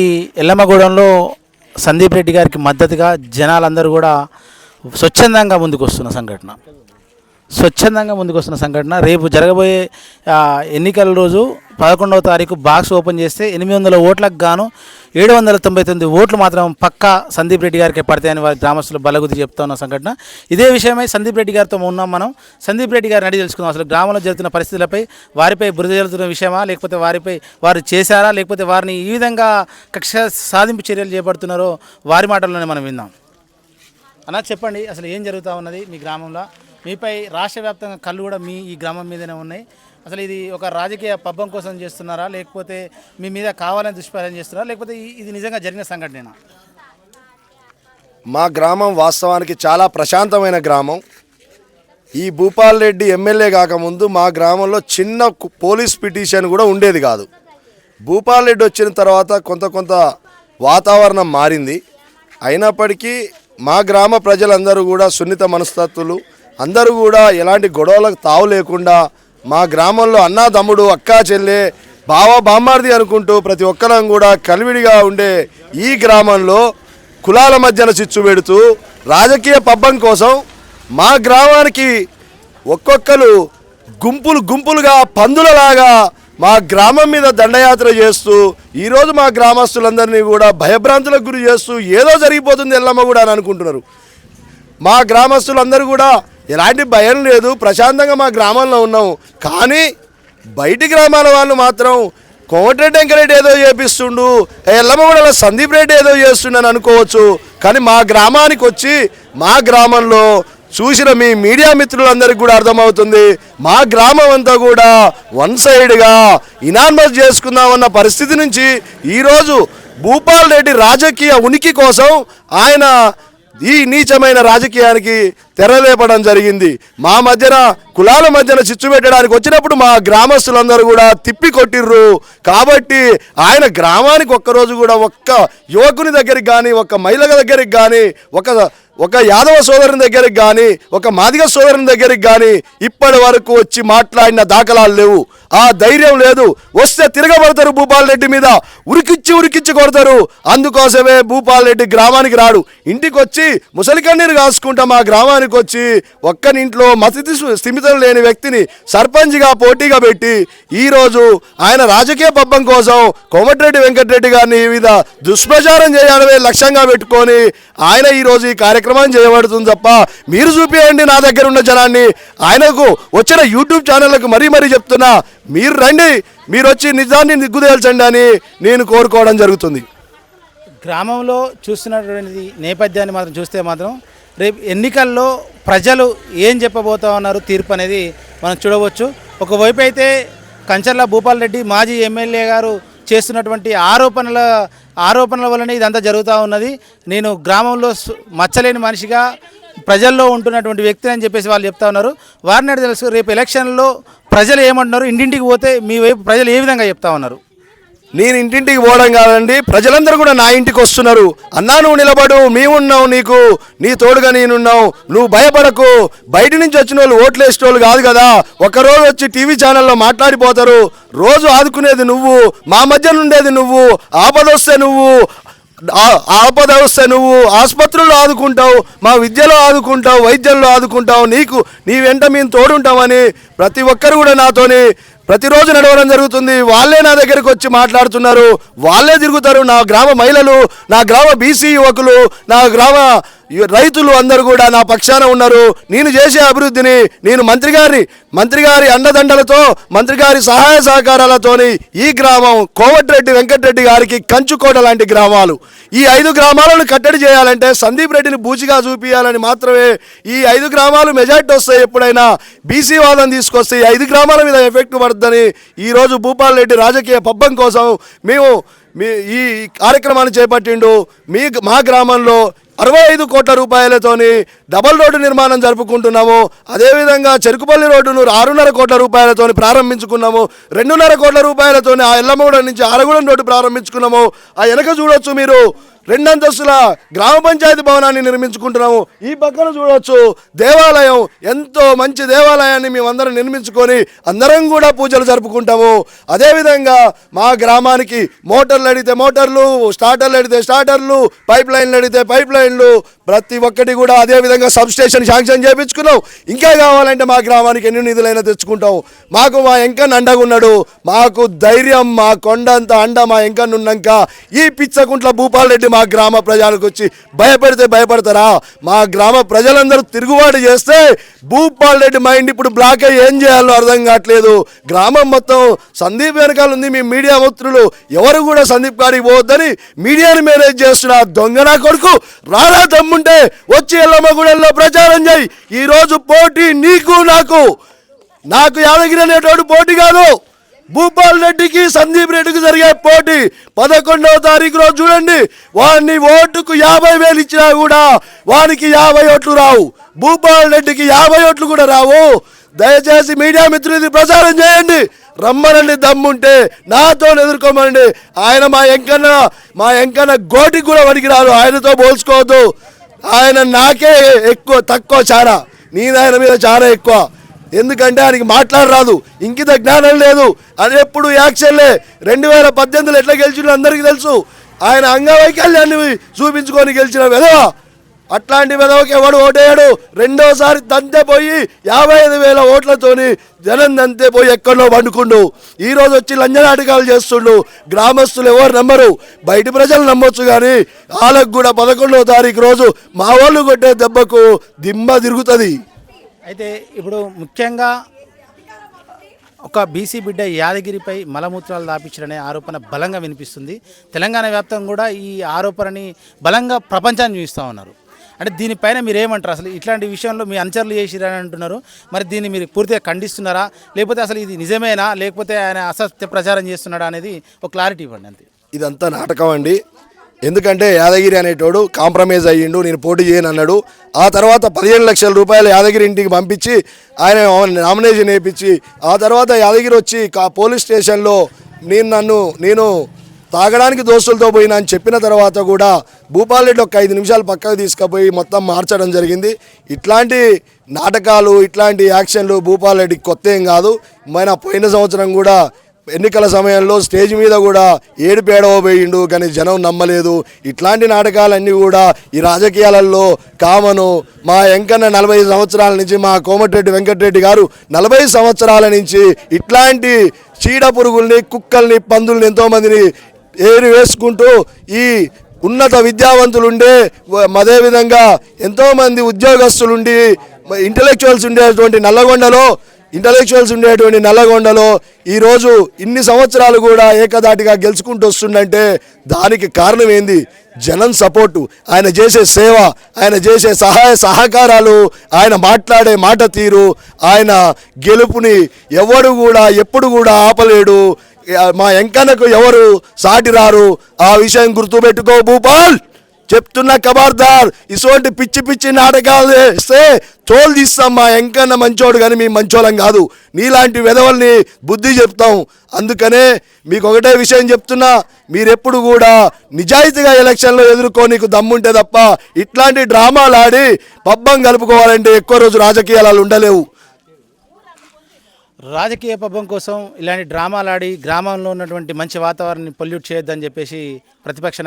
ఈ ఎల్లమ్మగూడెంలో సందీప్ రెడ్డి గారికి మద్దతుగా జనాలందరూ కూడా స్వచ్ఛందంగా ముందుకు వస్తున్న సంఘటన. స్వచ్ఛందంగా ముందుకొస్తున్న సంఘటన. రేపు జరగబోయే ఎన్నికల రోజు పదకొండవ తారీఖు బాక్స్ ఓపెన్ చేస్తే ఎనిమిది వందల ఓట్లకు గాను ఏడు వందల తొంభై తొమ్మిది ఓట్లు మాత్రం పక్కా సందీప్ రెడ్డి గారికి పడతాయని వారి గ్రామస్తులు బలగుద్ది చెప్తా ఉన్న సంఘటన. ఇదే విషయమై సందీప్ రెడ్డి గారితో ఉన్నాం మనం. సందీప్ రెడ్డి గారిని అడిగి తెలుసుకుందాం. అసలు గ్రామంలో జరుగుతున్న పరిస్థితులపై వారిపై బురద జరుగుతున్న విషయమా? లేకపోతే వారిపై వారు చేశారా? లేకపోతే వారిని ఈ విధంగా కక్ష సాధింపు చర్యలు చేపడుతున్నారో వారి మాటల్లోనే మనం విందాం. అన్న చెప్పండి. అసలు ఏం జరుగుతూ ఉన్నది మీ గ్రామంలో? మీపై రాష్ట్ర వ్యాప్తంగా కళ్ళు కూడా మీ ఈ గ్రామం మీదనే ఉన్నాయి. అసలు ఇది ఒక రాజకీయ పబ్బం కోసం చేస్తున్నారా? లేకపోతే మీ మీద కావాలని దుష్ప్రచారం చేస్తున్నారా? లేకపోతే ఇది నిజంగా జరిగిన సంఘటన మా గ్రామం వాస్తవానికి చాలా ప్రశాంతమైన గ్రామం. ఈ భూపాల్ రెడ్డి ఎమ్మెల్యే కాకముందు మా గ్రామంలో చిన్న పోలీస్ పిటిషన్ కూడా ఉండేది కాదు. భూపాల్ రెడ్డి వచ్చిన తర్వాత కొంత కొంత వాతావరణం మారింది. అయినప్పటికీ మా గ్రామ ప్రజలందరూ కూడా సున్నిత మనస్తత్తులు అందరూ కూడా ఎలాంటి గొడవలకు తావు లేకుండా మా గ్రామంలో అన్నా తమ్ముడు అక్కా చెల్లె బావ బామ్మార్ది అనుకుంటూ ప్రతి ఒక్కరం కూడా కలివిడిగా ఉండే ఈ గ్రామంలో కులాల మధ్యన చిచ్చు పెడుతూ రాజకీయ పబ్బం కోసం మా గ్రామానికి ఒక్కొక్కరు గుంపులు గుంపులుగా పందులలాగా మా గ్రామం మీద దండయాత్ర చేస్తూ ఈరోజు మా గ్రామస్తులందరినీ కూడా భయభ్రాంతులకు గురి చేస్తూ ఏదో జరిగిపోతుంది ఎల్లమ్మ కూడా అని అనుకుంటున్నారు. మా గ్రామస్తులందరూ కూడా ఎలాంటి భయం లేదు. ప్రశాంతంగా మా గ్రామంలో ఉన్నాము కానీ బయటి గ్రామాల వాళ్ళు మాత్రం కోమటిరెడ్డి వెంకరెడ్డి ఏదో చేపిస్తుండు ఎల్లమ్మగూడలో సందీప్ రెడ్డి ఏదో చేస్తుండని అనుకోవచ్చు. కానీ మా గ్రామానికి వచ్చి మా గ్రామంలో చూసిన మీ మీడియా మిత్రులందరికీ కూడా అర్థమవుతుంది. మా గ్రామం అంతా కూడా వన్ సైడ్గా ఇనాన్మస్ చేసుకుందామన్న పరిస్థితి నుంచి ఈరోజు భూపాల్ రెడ్డి రాజకీయ ఉనికి కోసం ఆయన ఈ నీచమైన రాజకీయానికి తెరలేపడం జరిగింది. మా మధ్యన కులాల మధ్యన చిచ్చు పెట్టడానికి వచ్చినప్పుడు మా గ్రామస్తులందరూ కూడా తిప్పి కొట్టిర్రు కాబట్టి ఆయన గ్రామానికి ఒక్కరోజు కూడా ఒక్క యువకుని దగ్గరికి కానీ ఒక్క మహిళ దగ్గరికి కానీ ఒక ఒక యాదవ సోదరుని దగ్గరికి కానీ ఒక మాదిగ సోదరుని దగ్గరికి కానీ ఇప్పటి వరకు వచ్చి మాట్లాడిన దాఖలాలు లేవు. ఆ ధైర్యం లేదు. వస్తే తిరగబడతారు భూపాల్ రెడ్డి మీద. ఉరికిచ్చి ఉరికిచ్చి కొడతారు. అందుకోసమే భూపాల్ రెడ్డి గ్రామానికి రాడు. ఇంటికి వచ్చి ముసలి కన్నీరు కాసుకుంటా మా గ్రామానికి వచ్చి ఒక్కనింట్లో మసతి స్థిమితం లేని వ్యక్తిని సర్పంచ్గా పోటీగా పెట్టి ఈరోజు ఆయన రాజకీయ పబ్బం కోసం కోమటిరెడ్డి వెంకటరెడ్డి గారిని ఈ విధ దుష్ప్రచారం చేయడమే లక్ష్యంగా పెట్టుకొని ఆయన ఈరోజు ఈ కార్యక్రమం చేయబడుతుంది తప్ప మీరు చూపించండి నా దగ్గర ఉన్న జనాన్ని. ఆయనకు వచ్చిన యూట్యూబ్ ఛానళ్ళకు మరీ మరీ చెప్తున్నా మీరు రండి మీరు వచ్చి నిజాన్ని నిగ్గుదేల్చండి అని నేను కోరుకోవడం జరుగుతుంది. గ్రామంలో చూస్తున్నటువంటి నేపథ్యాన్ని మాత్రం చూస్తే మాత్రం రేపు ఎన్నికల్లో ప్రజలు ఏం చెప్పబోతా ఉన్నారు తీర్పు అనేది మనం చూడవచ్చు. ఒకవైపు అయితే కంచర్ల భూపాల్ రెడ్డి మాజీ ఎమ్మెల్యే గారు చేస్తున్నటువంటి ఆరోపణల ఆరోపణల వల్లనే ఇదంతా జరుగుతూ ఉన్నది. నేను గ్రామంలో మచ్చలేని మనిషిగా ప్రజల్లో ఉంటున్నటువంటి వ్యక్తి అని చెప్పేసి వాళ్ళు చెప్తా ఉన్నారు. వారిని తెలుసు రేపు ఎలక్షన్లో ప్రజలు ఏమంటున్నారు? ఇంటింటికి పోతే మీ వైపు ప్రజలు ఏ విధంగా చెప్తా ఉన్నారు? నేను ఇంటింటికి పోవడం కాదండి. ప్రజలందరూ కూడా నా ఇంటికి వస్తున్నారు. అన్నా నువ్వు నిలబడు. మేమున్నావు నీకు. నీ తోడుగా నేనున్నావు నువ్వు భయపడకు. బయట నుంచి వచ్చిన వాళ్ళు ఓట్లు వేసేటోళ్ళు కాదు కదా. ఒకరోజు వచ్చి టీవీ ఛానల్లో మాట్లాడిపోతారు. రోజు ఆదుకునేది నువ్వు. మా మధ్య నుండేది నువ్వు. ఆపదొస్తే నువ్వు. ఆ- ఆపద వస్తే నువ్వు. ఆసుపత్రుల్లో ఆదుకుంటావు. మా విద్యలో ఆదుకుంటావు. వైద్యంలో ఆదుకుంటావు. నీకు నీ వెంట మేము తోడుంటామని ప్రతి ఒక్కరు కూడా నాతోని ప్రతిరోజు నడవడం జరుగుతుంది. వాళ్ళే నా దగ్గరికి వచ్చి మాట్లాడుతున్నారు. వాళ్ళే తిరుగుతారు. నా గ్రామ మహిళలు నా గ్రామ బీసీ యువకులు నా గ్రామ రైతులు అందరూ కూడా నా పక్షాన ఉన్నారు. నేను చేసే అభివృద్ధిని నేను మంత్రి గారి మంత్రి గారి అండదండలతో మంత్రి గారి సహాయ సహకారాలతోని ఈ గ్రామం కోమటిరెడ్డి వెంకటరెడ్డి గారికి కంచుకోట లాంటి గ్రామాలు. ఈ ఐదు గ్రామాలను కట్టడి చేయాలంటే సందీప్ రెడ్డిని బూచిగా చూపించాలని మాత్రమే ఈ ఐదు గ్రామాలు మెజార్టీ వస్తాయి ఎప్పుడైనా. బీసీ వాదం తీసుకొస్తే ఐదు గ్రామాల మీద ఎఫెక్ట్ పడుతుందని ఈరోజు భూపాల్ రెడ్డి రాజకీయ పబ్బం కోసం మేము మీ ఈ కార్యక్రమాన్ని చేపట్టిండు. మీ మా గ్రామంలో అరవై ఐదు కోట్ల రూపాయలతోని డబల్ రోడ్డు నిర్మాణం జరుపుకుంటున్నాము. అదేవిధంగా చెరుకుపల్లి రోడ్డును ఆరున్నర కోట్ల రూపాయలతోని ప్రారంభించుకున్నాము. రెండున్నర కోట్ల రూపాయలతోని ఆ ఎల్లమ్మగూడ నుంచి ఆరగూడెం రోడ్డు ప్రారంభించుకున్నాము. ఆ వెనక చూడొచ్చు మీరు. రెండంతస్తుల గ్రామ పంచాయతీ భవనాన్ని నిర్మించుకుంటున్నాము. ఈ పక్కన చూడవచ్చు దేవాలయం. ఎంతో మంచి దేవాలయాన్ని మేమందరం నిర్మించుకొని అందరం కూడా పూజలు జరుపుకుంటాము. అదేవిధంగా మా గ్రామానికి మోటార్లు అడిగితే మోటార్లు స్టార్టర్లు అడిగితే స్టార్టర్లు పైప్ లైన్లు అడిగితే పైప్ లైన్లు. ప్రతి ఒక్కటి కూడా అదే విధంగా సబ్ స్టేషన్ శాంక్షన్ చేయించుకున్నాం ఇంకా కావాలంటే మా గ్రామానికి ఎన్ని నిధులైనా తెచ్చుకుంటాం. మాకు మా ఎంకన్ అండగా ఉన్నాడు. మాకు ధైర్యం మా కొండంత అండ మా ఎంకన్ ఉన్నాక ఈ పిచ్చకుంట్ల భూపాల్ రెడ్డి మా మా గ్రామ ప్రజలకు వచ్చి భయపెడితే భయపడతారా? మా గ్రామ ప్రజలందరూ తిరుగుబాటు చేస్తే భూపాల్ రెడ్డి మైండ్ ఇప్పుడు బ్లాక్ అయ్యి ఏం చేయాలో అర్థం కావట్లేదు. గ్రామం మొత్తం సందీప్ వెనకాల ఉంది మీ మీడియా మిత్రులు ఎవరు కూడా సందీప్ గారికి పోవద్దని మీడియాని మేనేజ్ చేస్తున్న దొంగ నా కొడుకు రారా దమ్ముంటే వచ్చి ఎల్లమ్మగూడెల్లో ప్రచారం చేయి. ఈ రోజు పోటీ నీకు నాకు. నాకు యాదగిరి అనేటోడు పోటీ కాదు. భూపాల్ రెడ్డికి సందీప్ రెడ్డికి జరిగే పోటీ పదకొండవ తారీఖు రోజు చూడండి. వాడిని ఓటుకు యాభై వేలు ఇచ్చినా కూడా వానికి యాభై ఓట్లు రావు. భూపాల్ రెడ్డికి యాభై ఓట్లు కూడా రావు. దయచేసి మీడియా మిత్రులు ప్రచారం చేయండి. రమ్మనండి దమ్ముంటే నాతో ఎదుర్కోమండి ఆయన మా ఎంకన్న మా ఎంకన్న గోటికి కూడా వణికిరారు ఆయనతో పోల్చుకోవద్దు. ఆయన నాకే ఎక్కువ తక్కువ చాలా నీదాయన మీద చాలా ఎక్కువ. ఎందుకంటే ఆయనకి మాట్లాడరాదు. ఇంకిత జ్ఞానం లేదు. అది ఎప్పుడు యాక్షన్లే రెండు వేల పద్దెనిమిదిలో ఎట్లా గెలిచిండో అందరికీ తెలుసు. ఆయన అంగవైకల్యాన్ని చూపించుకొని గెలిచిన విధవ. అట్లాంటి విధవకి ఎవడు ఓటేయడు? రెండోసారి దంతే పోయి యాభై ఐదు వేల ఓట్లతోని జనం దంతే పోయి ఎక్కడో పండుకుండు. ఈరోజు వచ్చి లంజనాటకాలు చేస్తుండు. గ్రామస్తులు ఎవరు నమ్మరు. బయట ప్రజలు నమ్మొచ్చు కానీ వాళ్ళకు కూడా పదకొండవ తారీఖు రోజు మా వాళ్ళు కొట్టే దెబ్బకు దిమ్మ తిరుగుతుంది. అయితే ఇప్పుడు ముఖ్యంగా ఒక బీసీ బిడ్డ యాదగిరిపై మలమూత్రాలు దాపించడనే ఆరోపణ బలంగా వినిపిస్తుంది. తెలంగాణ వ్యాప్తంగా కూడా ఈ ఆరోపణని బలంగా ప్రపంచాన్ని చూపిస్తూ ఉన్నారు. అంటే దీనిపైన మీరు ఏమంటారు అసలు ఇట్లాంటి విషయంలో మీ అనుచరులు చేసిరని అంటున్నారు. మరి దీన్ని మీరు పూర్తిగా ఖండిస్తున్నారా? లేకపోతే అసలు ఇది నిజమేనా? లేకపోతే ఆయన అసత్య ప్రచారం చేస్తున్నాడా అనేది ఒక క్లారిటీ ఇవ్వండి అంతే. ఇదంతా నాటకం అండి. ఎందుకంటే యాదగిరి అనేటోడు కాంప్రమైజ్ అయ్యిండు నేను పోటీ చేయను అన్నాడు. ఆ తర్వాత పదిహేను లక్షల రూపాయలు యాదగిరి ఇంటికి పంపించి ఆయన నామినేషన్ వేయించి ఆ తర్వాత యాదగిరి వచ్చి కా- పోలీస్ స్టేషన్లో నేను నన్ను నేను తాగడానికి దోస్తులతో పోయినా అని చెప్పిన తర్వాత కూడా భూపాలరెడ్డి ఒక ఐదు నిమిషాలు పక్కకు తీసుకుపోయి మొత్తం మార్చడం జరిగింది. ఇట్లాంటి నాటకాలు ఇట్లాంటి యాక్షన్లు భూపాలరెడ్డికి కొత్త ఏం కాదు. మన పోయిన సంవత్సరం కూడా ఎన్నికల సమయంలో స్టేజ్ మీద కూడా ఏడు పేడవబోయిండు కానీ జనం నమ్మలేదు. ఇట్లాంటి నాటకాలన్నీ కూడా ఈ రాజకీయాలలో కామను. మా వెంకన్న నలభై సంవత్సరాల నుంచి మా కోమటిరెడ్డి వెంకటరెడ్డి గారు నలభై సంవత్సరాల నుంచి ఇట్లాంటి చీడ పురుగుల్ని కుక్కల్ని పందుల్ని ఎంతోమందిని ఏరు వేసుకుంటూ ఈ ఉన్నత విద్యావంతులుండే అదేవిధంగా ఎంతోమంది ఉద్యోగస్తులుండి ఇంటలెక్చువల్స్ ఉండేటువంటి నల్లగొండలో ఇంటలెక్చువల్స్ ఉండేటువంటి నల్లగొండలో ఈరోజు ఇన్ని సంవత్సరాలు కూడా ఏకదాటిగా గెలుచుకుంటూ వస్తుందంటే దానికి కారణం ఏంది? జనం సపోర్టు ఆయన చేసే సేవ ఆయన చేసే సహాయ సహకారాలు ఆయన మాట్లాడే మాట తీరు ఆయన గెలుపుని ఎవడు కూడా ఎప్పుడు కూడా ఆపలేడు. మా ఎంకనకు ఎవరు సాటి రారు? ఆ విషయం గుర్తుపెట్టుకో భూపాల్! చెప్తున్న కబార్దార్ ఇటువంటి పిచ్చి పిచ్చి నాటకాలు వేస్తే తోలు తీస్తాం మా ఎంకన్న మంచోడు కానీ మీ మంచోళం కాదు. నీలాంటి వెధవల్ని బుద్ధి చెప్తాం. అందుకనే మీకు ఒకటే విషయం చెప్తున్నా. మీరెప్పుడు కూడా నిజాయితీగా ఎలక్షన్లో ఎదుర్కో నీకు దమ్ముంటే తప్ప ఇట్లాంటి డ్రామాలు ఆడి పబ్బం కలుపుకోవాలంటే ఎక్కువ రోజు రాజకీయాలు ఉండలేవు. రాజకీయ పబ్బం కోసం ఇలాంటి డ్రామాలు ఆడి గ్రామంలో ఉన్నటువంటి మంచి వాతావరణాన్ని పొల్యూట్ చేయొద్దని చెప్పేసి ప్రతిపక్ష